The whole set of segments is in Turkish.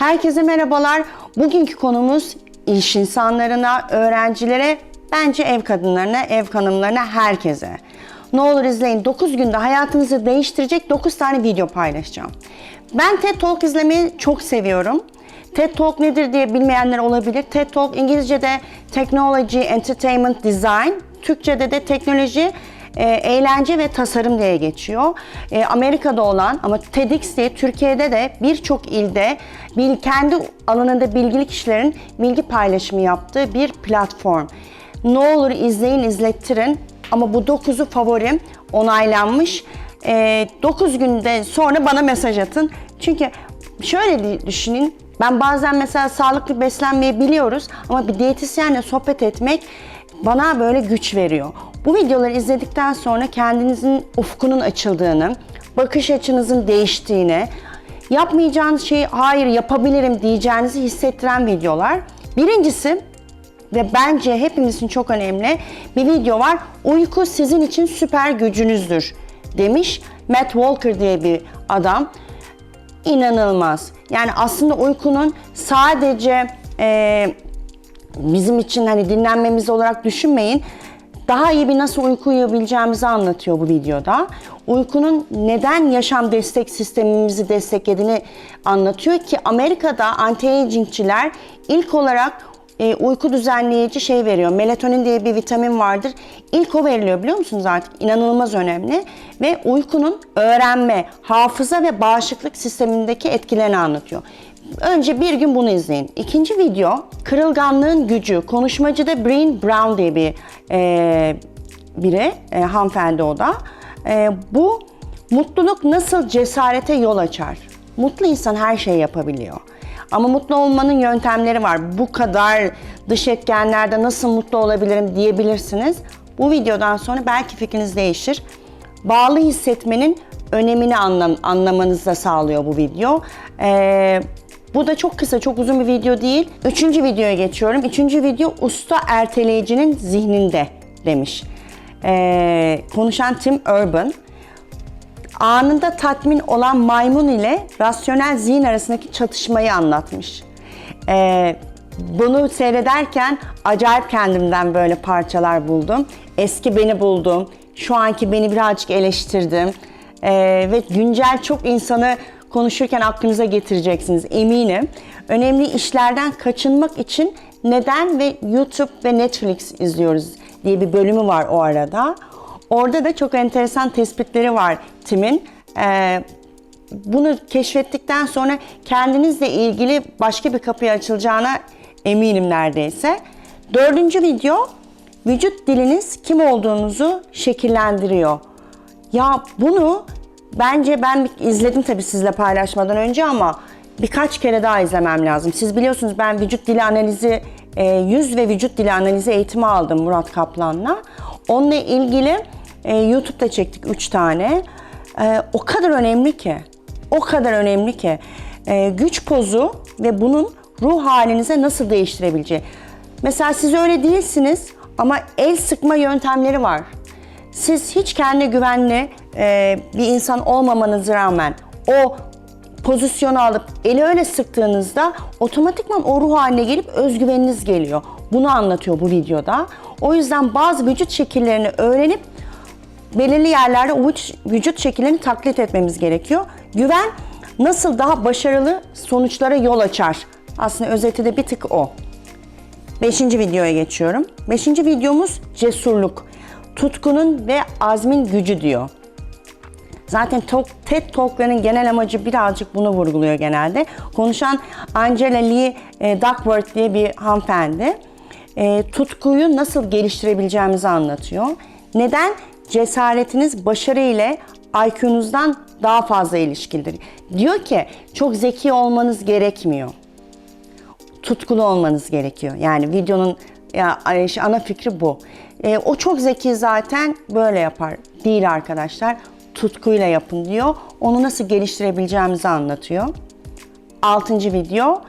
Herkese merhabalar. Bugünkü konumuz iş insanlarına, öğrencilere, bence ev kadınlarına, ev hanımlarına, herkese. Ne olur izleyin. 9 günde hayatınızı değiştirecek 9 tane video paylaşacağım. Ben TED Talk izlemeyi çok seviyorum. TED Talk nedir diye bilmeyenler olabilir. TED Talk İngilizce'de Technology, Entertainment, Design, Türkçe'de de teknoloji, e, eğlence ve tasarım diye geçiyor. E, Amerika'da olan ama TEDx diye Türkiye'de de birçok ilde bil, kendi alanında bilgili kişilerin bilgi paylaşımı yaptığı bir platform. Ne olur izleyin, izlettirin ama bu 9'u favorim onaylanmış. 9 günde sonra bana mesaj atın. Çünkü şöyle düşünün, ben bazen mesela sağlıklı beslenmeyi biliyoruz ama bir diyetisyenle sohbet etmek bana böyle güç veriyor. Bu videoları izledikten sonra kendinizin ufkunun açıldığını, bakış açınızın değiştiğini, yapmayacağınız şeyi hayır yapabilirim diyeceğinizi hissettiren videolar. Birincisi ve bence hepimiz için çok önemli bir video var. Uyku sizin için süper gücünüzdür demiş Matt Walker diye bir adam. İnanılmaz. Yani aslında uykunun sadece e, bizim için hani dinlenmemiz olarak düşünmeyin. Daha iyi bir nasıl uyku uyuyabileceğimizi anlatıyor bu videoda. Uykunun neden yaşam destek sistemimizi desteklediğini anlatıyor ki Amerika'da anti-agingçiler ilk olarak e, uyku düzenleyici şey veriyor. Melatonin diye bir vitamin vardır. İlk o veriliyor biliyor musunuz artık? İnanılmaz önemli. Ve uykunun öğrenme, hafıza ve bağışıklık sistemindeki etkilerini anlatıyor. Önce bir gün bunu izleyin. İkinci video kırılganlığın gücü. Konuşmacıda Breen Brown diye bir e, biri, e, hanımefendi o da. E, bu mutluluk nasıl cesarete yol açar? Mutlu insan her şeyi yapabiliyor. Ama mutlu olmanın yöntemleri var. Bu kadar dış etkenlerde nasıl mutlu olabilirim diyebilirsiniz. Bu videodan sonra belki fikriniz değişir. Bağlı hissetmenin önemini anlam anlamanızı da sağlıyor bu video. Ee, bu da çok kısa, çok uzun bir video değil. Üçüncü videoya geçiyorum. Üçüncü video usta erteleyicinin zihninde demiş. Ee, konuşan Tim Urban anında tatmin olan maymun ile rasyonel zihin arasındaki çatışmayı anlatmış. Ee, bunu seyrederken acayip kendimden böyle parçalar buldum. Eski beni buldum. Şu anki beni birazcık eleştirdim. Ee, ve güncel çok insanı konuşurken aklınıza getireceksiniz eminim. Önemli işlerden kaçınmak için neden ve YouTube ve Netflix izliyoruz diye bir bölümü var o arada. Orada da çok enteresan tespitleri var Tim'in. Ee, bunu keşfettikten sonra kendinizle ilgili başka bir kapıya açılacağına eminim neredeyse. Dördüncü video, vücut diliniz kim olduğunuzu şekillendiriyor. Ya bunu bence ben izledim tabii sizle paylaşmadan önce ama birkaç kere daha izlemem lazım. Siz biliyorsunuz ben vücut dili analizi, e, yüz ve vücut dili analizi eğitimi aldım Murat Kaplan'la. Onunla ilgili e, YouTube'da çektik 3 tane. E, o kadar önemli ki, o kadar önemli ki e, güç pozu ve bunun ruh halinize nasıl değiştirebileceği. Mesela siz öyle değilsiniz ama el sıkma yöntemleri var. Siz hiç kendi güvenli e, bir insan olmamanıza rağmen o pozisyonu alıp eli öyle sıktığınızda otomatikman o ruh haline gelip özgüveniniz geliyor. Bunu anlatıyor bu videoda. O yüzden bazı vücut şekillerini öğrenip belirli yerlerde o vücut şekillerini taklit etmemiz gerekiyor. Güven nasıl daha başarılı sonuçlara yol açar? Aslında özeti de bir tık o. Beşinci videoya geçiyorum. Beşinci videomuz cesurluk. Tutkunun ve azmin gücü diyor. Zaten TED Talk'ların genel amacı birazcık bunu vurguluyor genelde. Konuşan Angela Lee e, Duckworth diye bir hanımefendi. E, tutkuyu nasıl geliştirebileceğimizi anlatıyor. Neden? Cesaretiniz başarı ile IQ'nuzdan daha fazla ilişkilidir. Diyor ki çok zeki olmanız gerekmiyor. Tutkulu olmanız gerekiyor. Yani videonun ya ana fikri bu. E, o çok zeki zaten böyle yapar. Değil arkadaşlar. Tutkuyla yapın diyor. Onu nasıl geliştirebileceğimizi anlatıyor. Altıncı video.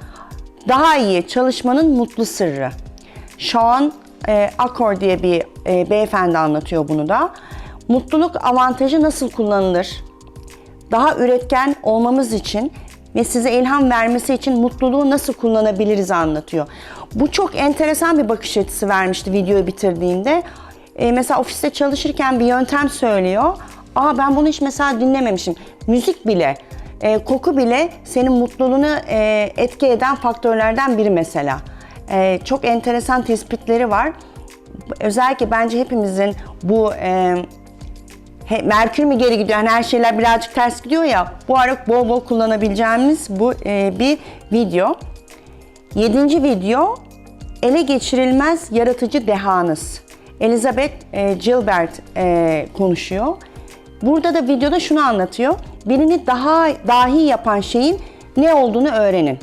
Daha iyi çalışmanın mutlu sırrı. Sean e, Akor diye bir e, beyefendi anlatıyor bunu da. Mutluluk avantajı nasıl kullanılır? Daha üretken olmamız için ve size ilham vermesi için mutluluğu nasıl kullanabiliriz anlatıyor. Bu çok enteresan bir bakış açısı vermişti videoyu bitirdiğinde. E, mesela ofiste çalışırken bir yöntem söylüyor. Aa ben bunu hiç mesela dinlememişim. Müzik bile, e, koku bile senin mutluluğunu e, etki eden faktörlerden biri mesela. E, çok enteresan tespitleri var. Özellikle bence hepimizin bu e, He, Merkür mü geri gidiyor? Yani her şeyler birazcık ters gidiyor ya. Bu ara bol bol kullanabileceğimiz bu e, bir video. Yedinci video ele geçirilmez yaratıcı dehanız. Elizabeth e, Gilbert e, konuşuyor. Burada da videoda şunu anlatıyor. Birini daha dahi yapan şeyin ne olduğunu öğrenin.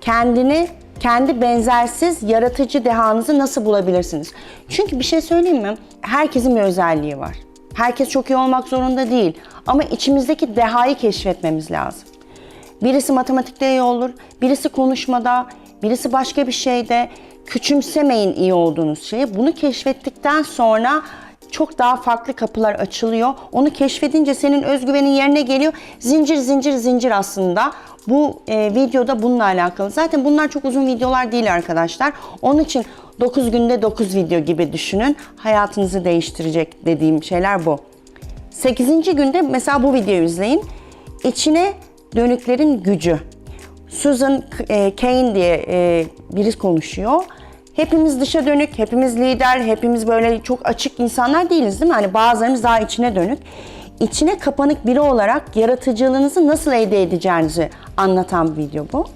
Kendini kendi benzersiz yaratıcı dehanızı nasıl bulabilirsiniz? Çünkü bir şey söyleyeyim mi? Herkesin bir özelliği var. Herkes çok iyi olmak zorunda değil. Ama içimizdeki dehayı keşfetmemiz lazım. Birisi matematikte iyi olur, birisi konuşmada, birisi başka bir şeyde. Küçümsemeyin iyi olduğunuz şeyi. Bunu keşfettikten sonra çok daha farklı kapılar açılıyor. Onu keşfedince senin özgüvenin yerine geliyor. Zincir zincir zincir aslında. Bu e, videoda bununla alakalı. Zaten bunlar çok uzun videolar değil arkadaşlar. Onun için 9 günde 9 video gibi düşünün. Hayatınızı değiştirecek dediğim şeyler bu. 8. günde mesela bu videoyu izleyin. İçine dönüklerin gücü. Susan e, Kane diye e, biri konuşuyor. Hepimiz dışa dönük, hepimiz lider, hepimiz böyle çok açık insanlar değiliz değil mi? Hani bazılarımız daha içine dönük. İçine kapanık biri olarak yaratıcılığınızı nasıl elde edeceğinizi anlatan bir video bu.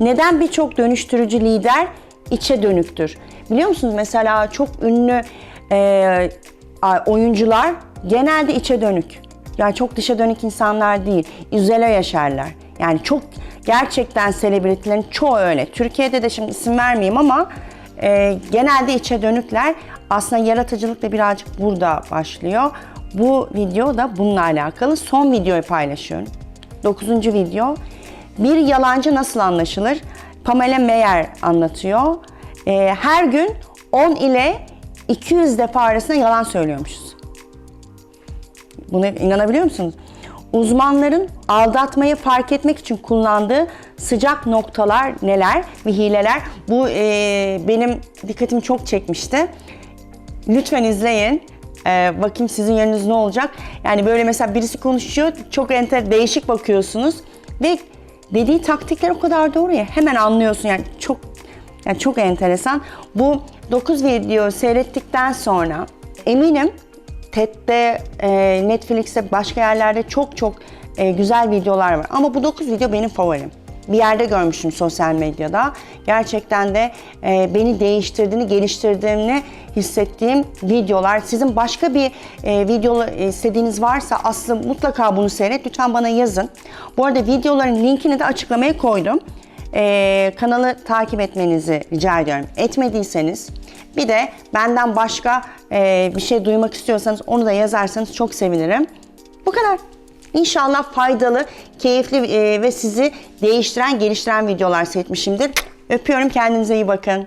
Neden birçok dönüştürücü lider içe dönüktür? Biliyor musunuz mesela çok ünlü e, oyuncular genelde içe dönük. Yani çok dışa dönük insanlar değil. İzole yaşarlar. Yani çok gerçekten selebritilerin çoğu öyle. Türkiye'de de şimdi isim vermeyeyim ama e, genelde içe dönükler. Aslında yaratıcılık da birazcık burada başlıyor. Bu video da bununla alakalı. Son videoyu paylaşıyorum. Dokuzuncu video. Bir yalancı nasıl anlaşılır? Pamela Meyer anlatıyor. E, her gün 10 ile 200 defa arasında yalan söylüyormuşuz. Buna inanabiliyor musunuz? Uzmanların aldatmayı fark etmek için kullandığı sıcak noktalar neler ve hileler? Bu e, benim dikkatimi çok çekmişti. Lütfen izleyin. Ee, bakayım sizin yeriniz ne olacak. Yani böyle mesela birisi konuşuyor, çok enter değişik bakıyorsunuz ve dediği taktikler o kadar doğru ya hemen anlıyorsun yani çok yani çok enteresan. Bu 9 video seyrettikten sonra eminim TED'de, e, Netflix'te, başka yerlerde çok çok e, güzel videolar var. Ama bu 9 video benim favorim. Bir yerde görmüştüm sosyal medyada. Gerçekten de e, beni değiştirdiğini, geliştirdiğini hissettiğim videolar. Sizin başka bir e, video istediğiniz varsa aslında mutlaka bunu seyret. Lütfen bana yazın. Bu arada videoların linkini de açıklamaya koydum. E, kanalı takip etmenizi rica ediyorum. Etmediyseniz bir de benden başka e, bir şey duymak istiyorsanız onu da yazarsanız çok sevinirim. Bu kadar. İnşallah faydalı, keyifli e, ve sizi değiştiren, geliştiren videolar seyretmişimdir. Öpüyorum, kendinize iyi bakın.